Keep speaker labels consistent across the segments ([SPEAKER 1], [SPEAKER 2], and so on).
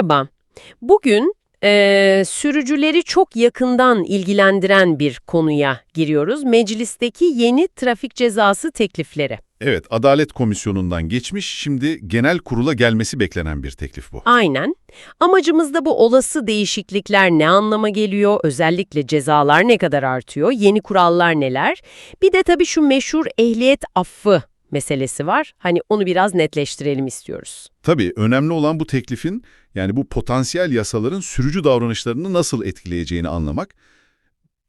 [SPEAKER 1] Merhaba. Bugün eee, sürücüleri çok yakından ilgilendiren bir konuya giriyoruz. Meclisteki yeni trafik cezası teklifleri.
[SPEAKER 2] Evet, Adalet Komisyonu'ndan geçmiş, şimdi genel kurula gelmesi beklenen bir teklif bu.
[SPEAKER 1] Aynen. Amacımız da bu olası değişiklikler ne anlama geliyor, özellikle cezalar ne kadar artıyor, yeni kurallar neler? Bir de tabii şu meşhur ehliyet affı meselesi var. Hani onu biraz netleştirelim istiyoruz.
[SPEAKER 2] Tabii önemli olan bu teklifin, yani bu potansiyel yasaların sürücü davranışlarını nasıl etkileyeceğini anlamak.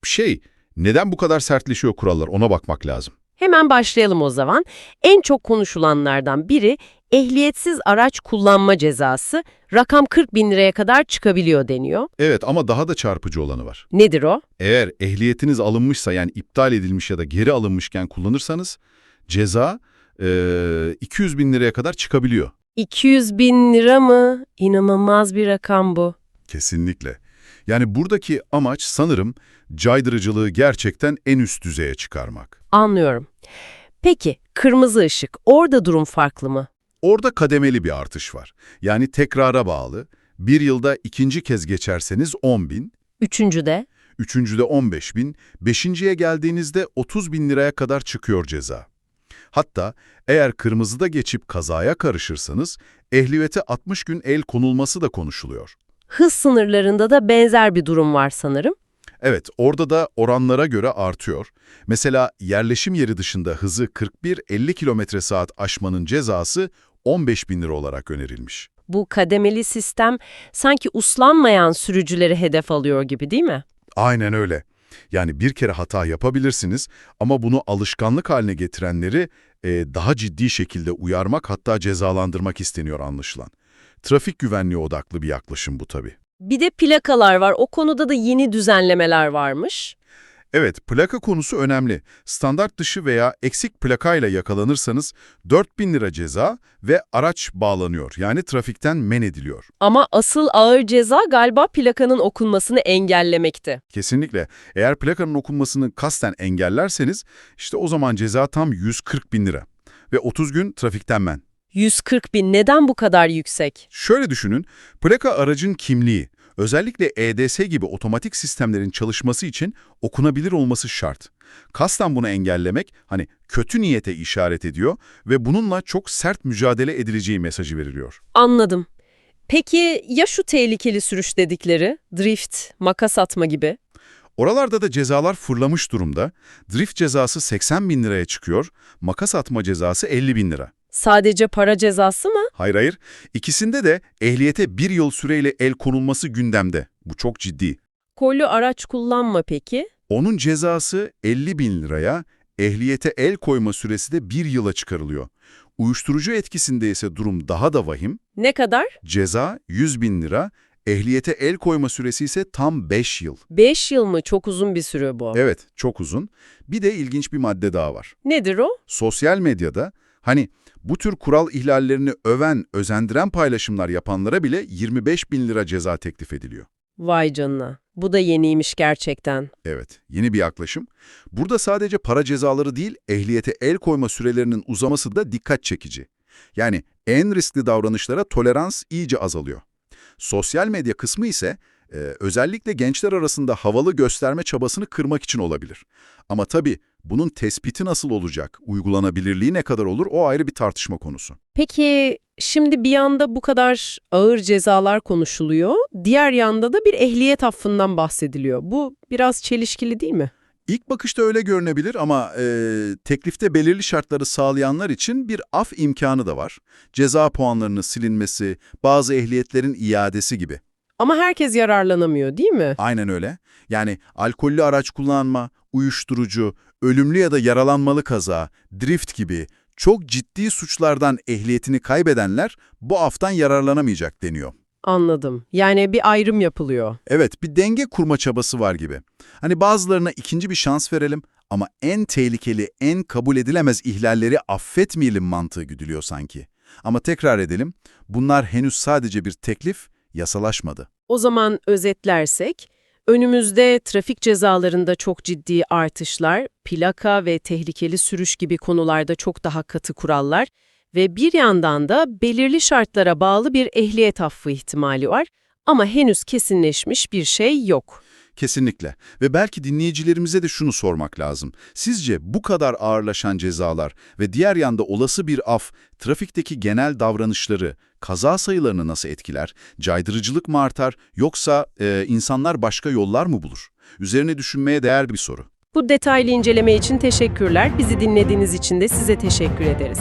[SPEAKER 2] Şey, neden bu kadar sertleşiyor kurallar ona bakmak lazım.
[SPEAKER 1] Hemen başlayalım o zaman. En çok konuşulanlardan biri ehliyetsiz araç kullanma cezası. Rakam 40 bin liraya kadar çıkabiliyor deniyor.
[SPEAKER 2] Evet ama daha da çarpıcı olanı var.
[SPEAKER 1] Nedir o?
[SPEAKER 2] Eğer ehliyetiniz alınmışsa yani iptal edilmiş ya da geri alınmışken kullanırsanız ceza eee, 200 bin liraya kadar çıkabiliyor.
[SPEAKER 1] 200 bin lira mı? İnanılmaz bir rakam bu.
[SPEAKER 2] Kesinlikle. Yani buradaki amaç sanırım caydırıcılığı gerçekten en üst düzeye çıkarmak.
[SPEAKER 1] Anlıyorum. Peki kırmızı ışık orada durum farklı mı?
[SPEAKER 2] Orada kademeli bir artış var. Yani tekrara bağlı. Bir yılda ikinci kez geçerseniz 10 bin,
[SPEAKER 1] Üçüncüde
[SPEAKER 2] üçüncüde 15 bin, beşinciye geldiğinizde 30 bin liraya kadar çıkıyor ceza. Hatta eğer kırmızıda geçip kazaya karışırsanız ehliyete 60 gün el konulması da konuşuluyor.
[SPEAKER 1] hız sınırlarında da benzer bir durum var sanırım.
[SPEAKER 2] Evet, orada da oranlara göre artıyor. Mesela yerleşim yeri dışında hızı 41-50 km saat aşmanın cezası 15 bin lira olarak önerilmiş.
[SPEAKER 1] Bu kademeli sistem sanki uslanmayan sürücüleri hedef alıyor gibi değil mi?
[SPEAKER 2] Aynen öyle. Yani bir kere hata yapabilirsiniz ama bunu alışkanlık haline getirenleri e, daha ciddi şekilde uyarmak hatta cezalandırmak isteniyor anlaşılan. Trafik güvenliği odaklı bir yaklaşım bu tabii.
[SPEAKER 1] Bir de plakalar var. O konuda da yeni düzenlemeler varmış.
[SPEAKER 2] Evet, plaka konusu önemli. Standart dışı veya eksik plakayla yakalanırsanız 4000 lira ceza ve araç bağlanıyor. Yani trafikten men ediliyor.
[SPEAKER 1] Ama asıl ağır ceza galiba plakanın okunmasını engellemekti.
[SPEAKER 2] Kesinlikle. Eğer plakanın okunmasını kasten engellerseniz işte o zaman ceza tam 140 bin lira. Ve 30 gün trafikten men.
[SPEAKER 1] 140 bin neden bu kadar yüksek?
[SPEAKER 2] Şöyle düşünün, plaka aracın kimliği, özellikle EDS gibi otomatik sistemlerin çalışması için okunabilir olması şart. Kasten bunu engellemek hani kötü niyete işaret ediyor ve bununla çok sert mücadele edileceği mesajı veriliyor.
[SPEAKER 1] Anladım. Peki ya şu tehlikeli sürüş dedikleri? Drift, makas atma gibi.
[SPEAKER 2] Oralarda da cezalar fırlamış durumda. Drift cezası 80 bin liraya çıkıyor, makas atma cezası 50 bin lira.
[SPEAKER 1] Sadece para cezası mı?
[SPEAKER 2] Hayır hayır, ikisinde de ehliyete bir yıl süreyle el konulması gündemde. Bu çok ciddi.
[SPEAKER 1] Kollu araç kullanma peki?
[SPEAKER 2] Onun cezası 50 bin liraya, ehliyete el koyma süresi de bir yıla çıkarılıyor. Uyuşturucu etkisinde ise durum daha da vahim.
[SPEAKER 1] Ne kadar?
[SPEAKER 2] Ceza 100 bin lira, ehliyete el koyma süresi ise tam 5 yıl.
[SPEAKER 1] 5 yıl mı? Çok uzun bir süre bu.
[SPEAKER 2] Evet, çok uzun. Bir de ilginç bir madde daha var.
[SPEAKER 1] Nedir o?
[SPEAKER 2] Sosyal medyada hani bu tür kural ihlallerini öven, özendiren paylaşımlar yapanlara bile 25 bin lira ceza teklif ediliyor.
[SPEAKER 1] Vay canına. Bu da yeniymiş gerçekten.
[SPEAKER 2] Evet, yeni bir yaklaşım. Burada sadece para cezaları değil, ehliyete el koyma sürelerinin uzaması da dikkat çekici. Yani en riskli davranışlara tolerans iyice azalıyor. Sosyal medya kısmı ise e, özellikle gençler arasında havalı gösterme çabasını kırmak için olabilir. Ama tabii bunun tespiti nasıl olacak, uygulanabilirliği ne kadar olur o ayrı bir tartışma konusu.
[SPEAKER 1] Peki şimdi bir yanda bu kadar ağır cezalar konuşuluyor, diğer yanda da bir ehliyet affından bahsediliyor. Bu biraz çelişkili değil mi?
[SPEAKER 2] İlk bakışta öyle görünebilir ama e, teklifte belirli şartları sağlayanlar için bir af imkanı da var. Ceza puanlarının silinmesi, bazı ehliyetlerin iadesi gibi.
[SPEAKER 1] Ama herkes yararlanamıyor değil mi?
[SPEAKER 2] Aynen öyle. Yani alkollü araç kullanma, uyuşturucu, ölümlü ya da yaralanmalı kaza, drift gibi çok ciddi suçlardan ehliyetini kaybedenler bu aftan yararlanamayacak deniyor.
[SPEAKER 1] Anladım. Yani bir ayrım yapılıyor.
[SPEAKER 2] Evet, bir denge kurma çabası var gibi. Hani bazılarına ikinci bir şans verelim ama en tehlikeli, en kabul edilemez ihlalleri affetmeyelim mantığı güdülüyor sanki. Ama tekrar edelim, bunlar henüz sadece bir teklif, yasalaşmadı.
[SPEAKER 1] O zaman özetlersek, önümüzde trafik cezalarında çok ciddi artışlar, plaka ve tehlikeli sürüş gibi konularda çok daha katı kurallar Ve bir yandan da belirli şartlara bağlı bir ehliyet affı ihtimali var ama henüz kesinleşmiş bir şey yok.
[SPEAKER 2] Kesinlikle. Ve belki dinleyicilerimize de şunu sormak lazım. Sizce bu kadar ağırlaşan cezalar ve diğer yanda olası bir af, trafikteki genel davranışları, kaza sayılarını nasıl etkiler? Caydırıcılık mı artar yoksa e, insanlar başka yollar mı bulur? Üzerine düşünmeye değer bir soru.
[SPEAKER 1] Bu detaylı inceleme için teşekkürler. Bizi dinlediğiniz için de size teşekkür ederiz.